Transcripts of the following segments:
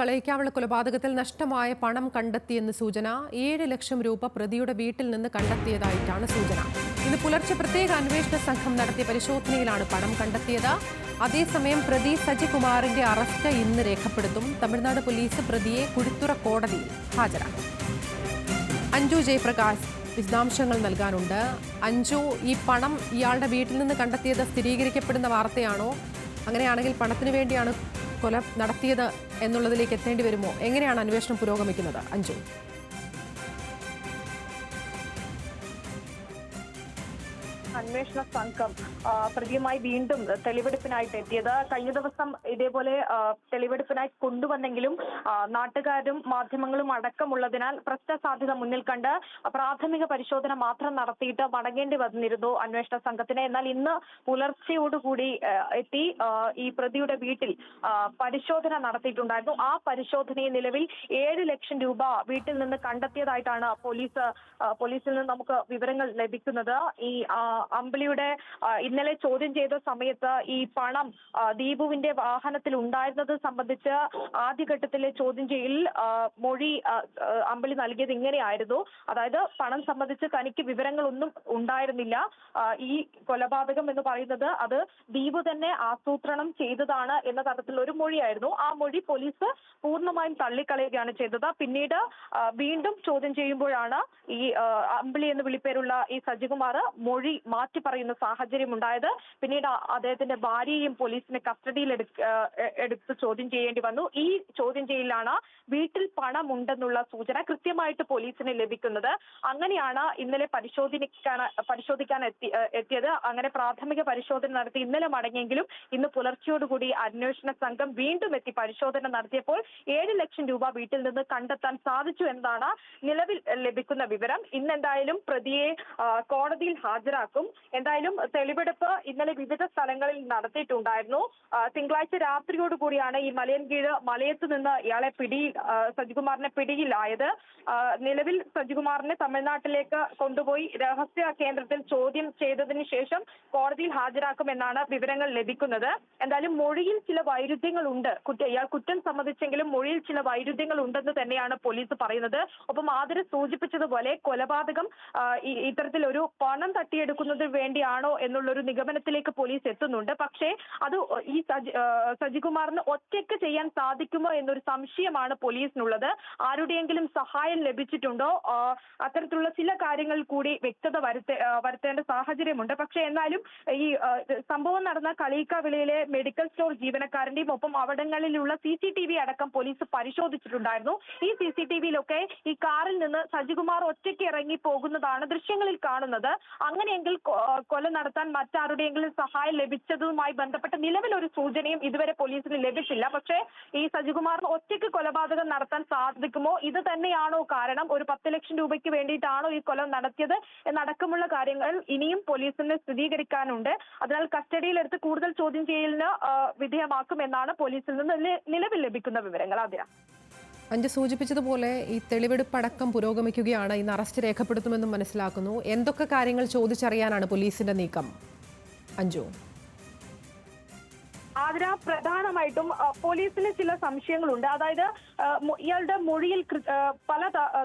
കളയിക്കാവിള കൊലപാതകത്തിൽ നഷ്ടമായ പണം കണ്ടെത്തിയെന്ന് സൂചന. ഏഴ് ലക്ഷം രൂപ പ്രതിയുടെ വീട്ടിൽ നിന്ന് കണ്ടെത്തിയതായിട്ടാണ് സൂചന. ഇന്ന് പുലർച്ചെ പ്രത്യേക അന്വേഷണ സംഘം നടത്തിയ പരിശോധനയിലാണ് പണം കണ്ടെത്തിയത്. അതേസമയം പ്രതി സജികുമാറിന്റെ അറസ്റ്റ് ഇന്ന് രേഖപ്പെടുത്തും. തമിഴ്നാട് പോലീസ് പ്രതിയെ കുരുത്തുറ കോടതിയിൽ ഹാജരാക്കും. അഞ്ജു ജയപ്രകാശ് വിശദാംശങ്ങൾ നൽകാനുണ്ട്. അഞ്ജു ഈ പണം ഇയാളുടെ വീട്ടിൽ നിന്ന് കണ്ടെത്തിയത് സ്ഥിരീകരിക്കപ്പെടുന്ന വാർത്തയാണോ? അങ്ങനെയാണെങ്കിൽ പണത്തിന് വേണ്ടിയാണ് കൊല നടത്തിയത് എന്നുള്ളതിലേക്ക് എത്തേണ്ടി വരുമോ? എങ്ങനെയാണ് അന്വേഷണം പുരോഗമിക്കുന്നത്? അഞ്ജു. അന്വേഷണ സംഘം പ്രതിയുമായി വീണ്ടും തെളിവെടുപ്പിനായിട്ട് എത്തിയത്. കഴിഞ്ഞ ദിവസം ഇതേപോലെ തെളിവെടുപ്പിനായി കൊണ്ടുവന്നെങ്കിലും നാട്ടുകാരും മാധ്യമങ്ങളും അടക്കമുള്ളതിനാൽ പ്രശ്ന സാധ്യത മുന്നിൽ കണ്ട് പ്രാഥമിക പരിശോധന മാത്രം നടത്തിയിട്ട് മടങ്ങേണ്ടി വന്നിരുന്നു അന്വേഷണ സംഘത്തിന്. എന്നാൽ ഇന്ന് പുലർച്ചെയോടുകൂടി എത്തി ഈ പ്രതിയുടെ വീട്ടിൽ പരിശോധന നടത്തിയിട്ടുണ്ടായിരുന്നു. ആ പരിശോധനയിൽ നിലവിൽ ഏഴ് ലക്ഷം രൂപ വീട്ടിൽ നിന്ന് കണ്ടെത്തിയതായിട്ടാണ് പോലീസ് പോലീസിൽ നിന്ന് നമുക്ക് വിവരങ്ങൾ ലഭിക്കുന്നത്. ഈ അമ്പിളിയുടെ ഇന്നലെ ചോദ്യം ചെയ്ത സമയത്ത് ഈ പണം ദീപുവിന്റെ വാഹനത്തിൽ ഉണ്ടായിരുന്നത് സംബന്ധിച്ച് ആദ്യഘട്ടത്തിലെ ചോദ്യം ചെയ്യലിൽ ആ, മൊഴി അമ്പിളി നൽകിയത് ഇങ്ങനെയായിരുന്നു. അതായത് പണം സംബന്ധിച്ച് തനിക്ക് വിവരങ്ങളൊന്നും ഉണ്ടായിരുന്നില്ല. ഈ കൊലപാതകം എന്ന് പറയുന്നത് അത് ദീപു തന്നെ ആസൂത്രണം ചെയ്തതാണ് എന്ന തരത്തിലുള്ള ഒരു മൊഴിയായിരുന്നു. ആ മൊഴി പോലീസ് പൂർണമായും തള്ളിക്കളയുകയാണ് ചെയ്തത്. പിന്നീട് വീണ്ടും ചോദ്യം ചെയ്യുമ്പോഴാണ് ഈ അമ്പിളി എന്ന് വിളിപ്പേരുള്ള ഈ സജികുമാർ മൊഴി മാറ്റി പറയുന്ന സാഹചര്യം ഉണ്ടായത്. പിന്നീട് അദ്ദേഹത്തിന്റെ ഭാര്യയെയും പോലീസിനെ കസ്റ്റഡിയിൽ എടുത്ത് ചോദ്യം ചെയ്യേണ്ടി വന്നു. ഈ ചോദ്യം ചെയ്യലാണ് വീട്ടിൽ പണമുണ്ടെന്നുള്ള സൂചന കൃത്യമായിട്ട് പോലീസിന് ലഭിക്കുന്നത്. അങ്ങനെയാണ് ഇന്നലെ പരിശോധിക്കാൻ പരിശോധിക്കാൻ എത്തി എത്തിയത്. അങ്ങനെ പ്രാഥമിക പരിശോധന നടത്തി ഇന്നലെ മടങ്ങിയെങ്കിലും ഇന്ന് പുലർച്ചയോടുകൂടി അന്വേഷണ സംഘം വീണ്ടും എത്തി പരിശോധന നടത്തിയപ്പോൾ ഏഴ് ലക്ഷം രൂപ വീട്ടിൽ നിന്ന് കണ്ടെത്താൻ സാധിച്ചു എന്നാണ് നിലവിൽ ലഭിക്കുന്ന വിവരം. ഇന്നെന്തായാലും പ്രതിയെ കോടതിയിൽ ഹാജരാക്കും. എന്തായാലും തെളിവെടുപ്പ് ഇന്നലെ വിവിധ സ്ഥലങ്ങളിൽ നടത്തിയിട്ടുണ്ടായിരുന്നു. തിങ്കളാഴ്ച രാത്രിയോടുകൂടിയാണ് ഈ മലയൻകീഴ് മലയത്ത് നിന്ന് ഇയാളെ പിടി സജികുമാറിനെ പിടിയിലായത്. നിലവിൽ സജികുമാറിനെ തമിഴ്നാട്ടിലേക്ക് കൊണ്ടുപോയി രഹസ്യ കേന്ദ്രത്തിൽ ചോദ്യം ചെയ്തതിന് ശേഷം കോടതിയിൽ ഹാജരാക്കുമെന്നാണ് വിവരങ്ങൾ ലഭിക്കുന്നത്. എന്തായാലും മൊഴിയിൽ ചില വൈരുദ്ധ്യങ്ങൾ ഉണ്ട് കുറ്റ ഇയാൾ കുറ്റം സമ്മതിച്ചെങ്കിലും മൊഴിയിൽ ചില വൈരുദ്ധ്യങ്ങൾ ഉണ്ടെന്ന് തന്നെയാണ് പോലീസ് പറയുന്നത്. ഒപ്പം ആദരം സൂചിപ്പിച്ചതുപോലെ കൊലപാതകം ഇത്തരത്തിൽ ഒരു പണം തട്ടിയെടുക്കുന്നതിന് വേണ്ടിയാണോ എന്നുള്ളൊരു നിഗമനത്തിലേക്ക് പോലീസ് എത്തുന്നുണ്ട്. പക്ഷേ അത് ഈ സജി സജികുമാറിന് ഒറ്റയ്ക്ക് ചെയ്യാൻ സാധിക്കുമോ എന്നൊരു സംശയമാണ് പോലീസിനുള്ളത്. ആരുടെയെങ്കിലും സഹായം ലഭിച്ചിട്ടുണ്ടോ? അത്തരത്തിലുള്ള ചില കാര്യങ്ങൾ കൂടി വ്യക്തത വരുത്തേ വരുത്തേണ്ട സാഹചര്യമുണ്ട്. പക്ഷേ എന്നാലും ഈ സംഭവം നടന്ന കളീക്കാവിളയിലെ മെഡിക്കൽ സ്റ്റോർ ജീവനക്കാരന്റെയും ഒപ്പം അവിടങ്ങളിലുള്ള സി സി ടി വി അടക്കം പോലീസ് പരിശോധിച്ചിട്ടുണ്ടായിരുന്നു. ഈ സി സി ടി വിയിലൊക്കെ ഈ കാറിൽ നിന്ന് സജികുമാർ ഒറ്റയ്ക്ക് ഇറങ്ങി പോകുന്നതാണ് ദൃശ്യങ്ങളിൽ കാണുന്നത്. അങ്ങനെയെങ്കിൽ കൊല നടത്താൻ മറ്റാരുടെയെങ്കിലും സഹായം ലഭിച്ചതുമായി ബന്ധപ്പെട്ട നിലവിലൊരു സൂചനയും ഇതുവരെ പോലീസിന് ലഭിച്ചില്ല. പക്ഷേ ഈ സജികുമാറിന് ഒറ്റയ്ക്ക് കൊലപാതകം നടത്താൻ സാധിക്കുമോ? ഇത് തന്നെയാണോ കാരണം? ഒരു പത്ത് ലക്ഷം രൂപയ്ക്ക് വേണ്ടിയിട്ടാണോ ഈ കൊല നടത്തിയത്? എന്നടക്കമുള്ള കാര്യങ്ങൾ ഇനിയും പോലീസിന് സ്ഥിരീകരിക്കാനുണ്ട്. അതിനാൽ കസ്റ്റഡിയിലെടുത്ത് കൂടുതൽ ചോദ്യം ചെയ്യലിന് വിധേയമാക്കുമെന്നാണ് പോലീസിൽ നിന്ന് നിലവിൽ ലഭിക്കുന്ന വിവരങ്ങൾ. ആദ്യ അഞ്ജു സൂചിപ്പിച്ചതുപോലെ ഈ തെളിവെടുപ്പടക്കം പുരോഗമിക്കുകയാണ് ഇന്ന് അറസ്റ്റ് രേഖപ്പെടുത്തുമെന്നും മനസ്സിലാക്കുന്നു. എന്തൊക്കെ കാര്യങ്ങൾ ചോദിച്ചറിയാനാണ് പോലീസിന്റെ നീക്കം? അഞ്ജു. ആതിര പ്രധാനമായിട്ടും പോലീസിന് ചില സംശയങ്ങളുണ്ട്. അതായത് ഇയാളുടെ മൊഴിയിൽ പല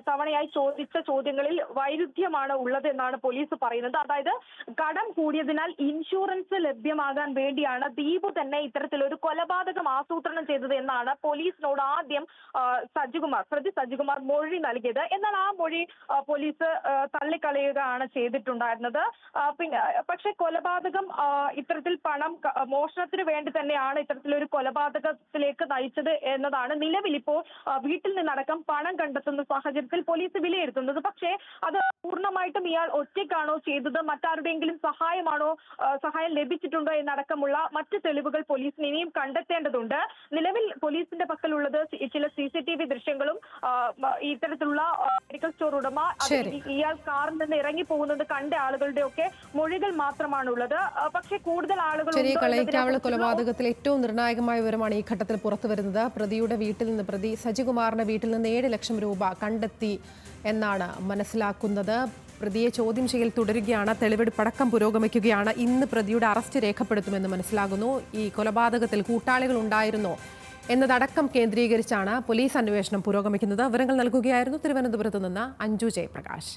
തവണയായി ചോദിച്ച ചോദ്യങ്ങളിൽ വൈരുദ്ധ്യമാണ് ഉള്ളത് എന്നാണ് പോലീസ് പറയുന്നത്. അതായത് കടം കൂടിയതിനാൽ ഇൻഷുറൻസ് ലഭ്യമാകാൻ വേണ്ടിയാണ് ദീപു തന്നെ ഇത്തരത്തിലൊരു കൊലപാതകം ആസൂത്രണം ചെയ്തത് എന്നാണ് പോലീസിനോട് ആദ്യം സജികുമാർ പ്രതി സജികുമാർ മൊഴി നൽകിയത്. എന്നാൽ ആ മൊഴി പോലീസ് തള്ളിക്കളയുകയാണ് ചെയ്തിട്ടുണ്ടായിരുന്നത്. പിന്നെ പക്ഷെ കൊലപാതകം ഇത്തരത്തിൽ പണം മോഷണത്തിന് വേണ്ടി തന്നെയാണ് ഇത്തരത്തിലൊരു കൊലപാതകത്തിലേക്ക് നയിച്ചത് എന്നതാണ്. നിലവിൽ ഇപ്പോൾ വീട്ടിൽ നിന്നടക്കം പണം കണ്ടെത്തുന്ന സാഹചര്യത്തിൽ പോലീസ് വിലയിരുത്തുന്നത്. പക്ഷേ അത് പൂർണമായിട്ടും ഇയാൾ ഒറ്റയ്ക്കാണോ ചെയ്തത്? മറ്റാരുടെയെങ്കിലും സഹായമാണോ സഹായം ലഭിച്ചിട്ടുണ്ടോ എന്നടക്കമുള്ള മറ്റ് തെളിവുകൾ പോലീസിന് ഇനിയും കണ്ടെത്തേണ്ടതുണ്ട്. നിലവിൽ പോലീസിന്റെ പക്കലുള്ളത് ചില സി സി ടി വി ദൃശ്യങ്ങളും ഇത്തരത്തിലുള്ള മെഡിക്കൽ സ്റ്റോർ ഉടമ ഇയാൾ കാറിൽ നിന്ന് ഇറങ്ങി പോകുന്നത് കണ്ട ആളുകളുടെ ഒക്കെ മൊഴികൾ മാത്രമാണുള്ളത്. പക്ഷേ കൂടുതൽ ആളുകൾ കൊലപാതകത്തിൽ ഏറ്റവും നിർണായകമായ വിവരമാണ് ഈ ഘട്ടത്തിൽ പുറത്തു വരുന്നത്. പ്രതിയുടെ വീട്ടിൽ നിന്ന് പ്രതി സജികുമാറിന്റെ വീട്ടിൽ നിന്ന് ഏഴ് ലക്ഷം രൂപ കണ്ടെത്തി എന്നാണ് മനസ്സിലാക്കുന്നത്. പ്രതിയെ ചോദ്യം ചെയ്യൽ തുടരുകയാണ്. തെളിവെടുപ്പടക്കം പുരോഗമിക്കുകയാണ്. ഇന്ന് പ്രതിയുടെ അറസ്റ്റ് രേഖപ്പെടുത്തുമെന്ന് മനസ്സിലാകുന്നു. ഈ കൊലപാതകത്തിൽ കൂട്ടാളികൾ ഉണ്ടായിരുന്നോ എന്നതടക്കം കേന്ദ്രീകരിച്ചാണ് പോലീസ് അന്വേഷണം പുരോഗമിക്കുന്നത്. വിവരങ്ങൾ നൽകുകയായിരുന്നു തിരുവനന്തപുരത്ത് നിന്ന് അഞ്ജു ജയപ്രകാശ്.